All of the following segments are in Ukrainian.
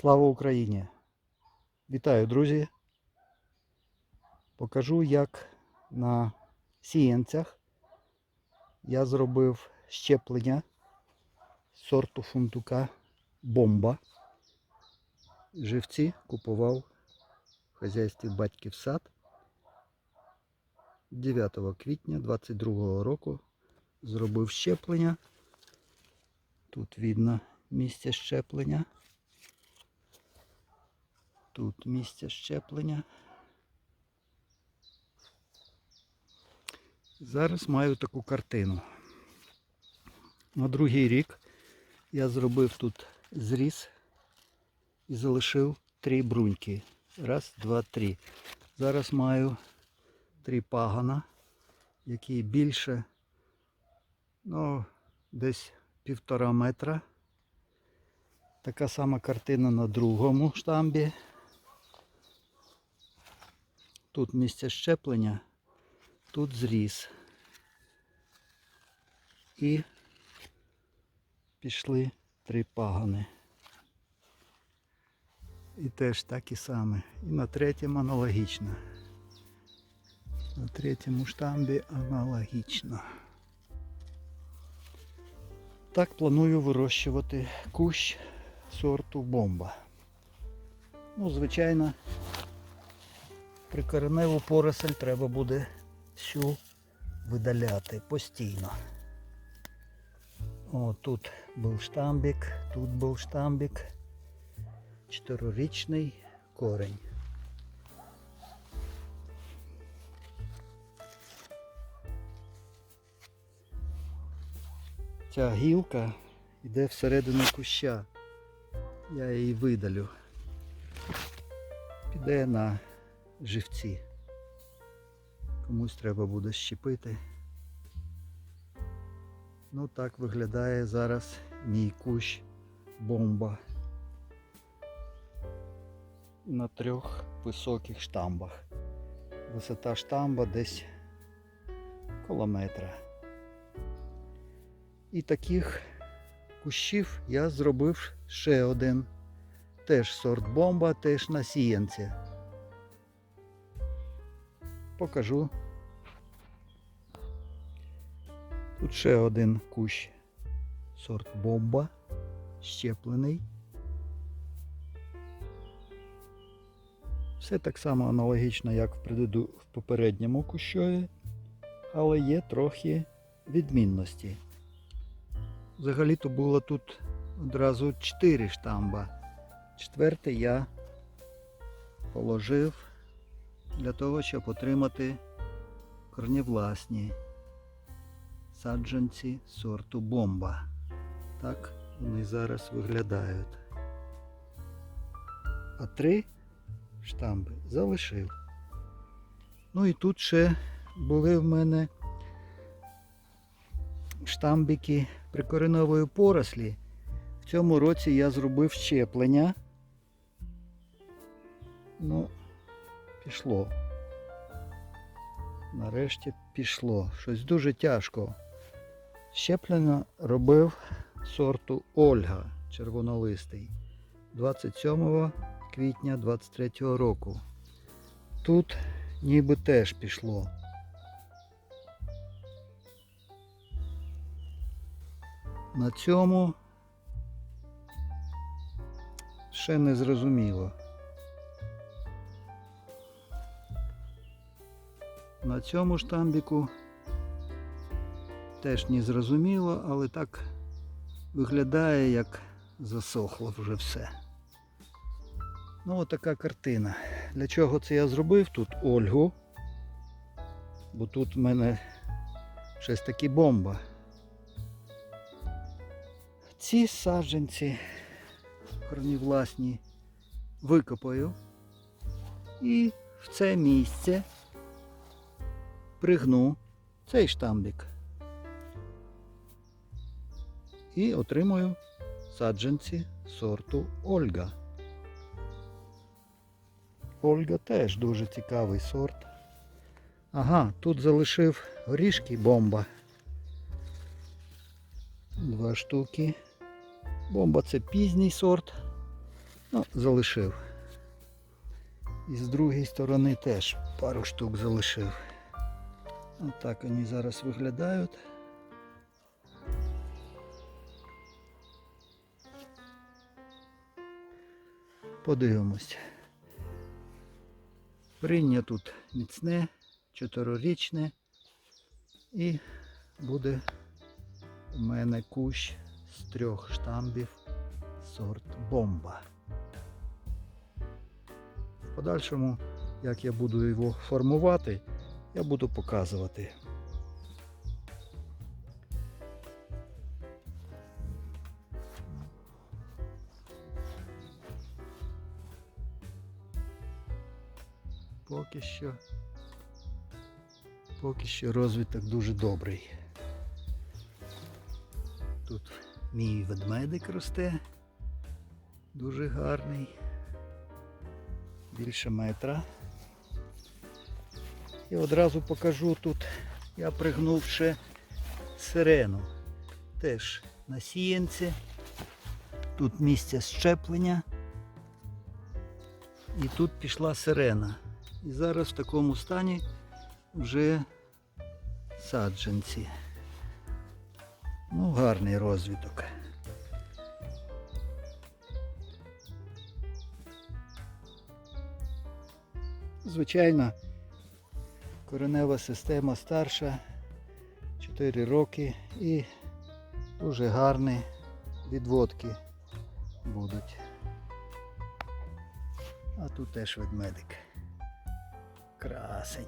Слава Україні! Вітаю, друзі! Покажу, як на сіянцях я зробив щеплення сорту фундука бомба. Живці купував в хазяйстві батьків сад 9 квітня 22 року. Зробив щеплення. Тут видно місце щеплення. Тут місце щеплення. Зараз маю таку картину. На другий рік я зробив тут зріз і залишив три бруньки. Раз, два, три. Зараз маю три пагана, які більше, ну, десь півтора метра. Така сама картина на другому штамбі. Тут місце щеплення, тут зріз. І пішли три пагани. І теж так і саме. І на третьому аналогічно. На третьому штамбі аналогічно. Так планую вирощувати кущ сорту бомба. Ну, звичайно, прикореневу поросль треба буде всю видаляти постійно. О, тут був штамбик, тут був штамбик. Чотирирічний корень. Ця гілка йде всередину куща. Я її видалю. Піде на живці. Комусь треба буде щепити. Ну так виглядає зараз мій кущ бомба на трьох високих штамбах. Висота штамба десь коло метра. І таких кущів я зробив ще один. Теж сорт бомба, теж на сіянці. Покажу. Тут ще один кущ сорт бомба, щеплений. Все так само аналогічно, як в, попередньому кущові, але є трохи відмінності. Взагалі-то було тут одразу 4 штамба. Четвертий я положив для того, щоб отримати корневласні саджанці сорту бомба. Так вони зараз виглядають. А три штамби залишив. Ну і тут ще були в мене штамбики прикоренової порослі. В цьому році я зробив щеплення. Ну, пішло. Нарешті пішло. Щось дуже тяжко. Щеплення робив сорту Ольга червонолистий 27 квітня 23 року. Тут ніби теж пішло. На цьому ще не зрозуміло. На цьому штамбіку теж не зрозуміло, але так виглядає, як засохло вже все. Ну, отака картина. Для чого це я зробив тут Ольгу? Бо тут в мене щось таки бомба. Ці саджанці корнівласні викопаю і в це місце пригну цей штамбик. І отримую саджанці сорту Ольга. Ольга теж дуже цікавий сорт. Ага, тут залишив горішки бомба. Два штуки. Бомба це пізній сорт. Ну, залишив. І з другої сторони теж пару штук залишив. Отак вони зараз виглядають. Подивимось. Прийня тут міцне, чотирирічне і буде у мене кущ з трьох штамбів сорт бомба. В подальшому, як я буду його формувати, я буду показувати. Поки що, поки що розвиток дуже добрий. Тут мій ведмедик росте, дуже гарний, більше метра. І одразу покажу тут, я пригнув ще сирену. Теж на сіянці. Тут місце щеплення. І тут пішла сирена. І зараз в такому стані вже саджанці. Ну, гарний розвиток. Звичайно, коренева система старша, 4 роки і дуже гарні відводки будуть. А тут теж ведмедик. Красень.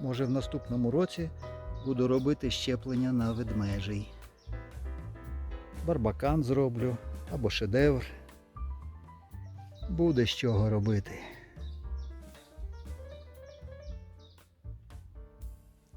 Може в наступному році буду робити щеплення на ведмежий. Барбакан зроблю або шедевр. Буде з чого робити.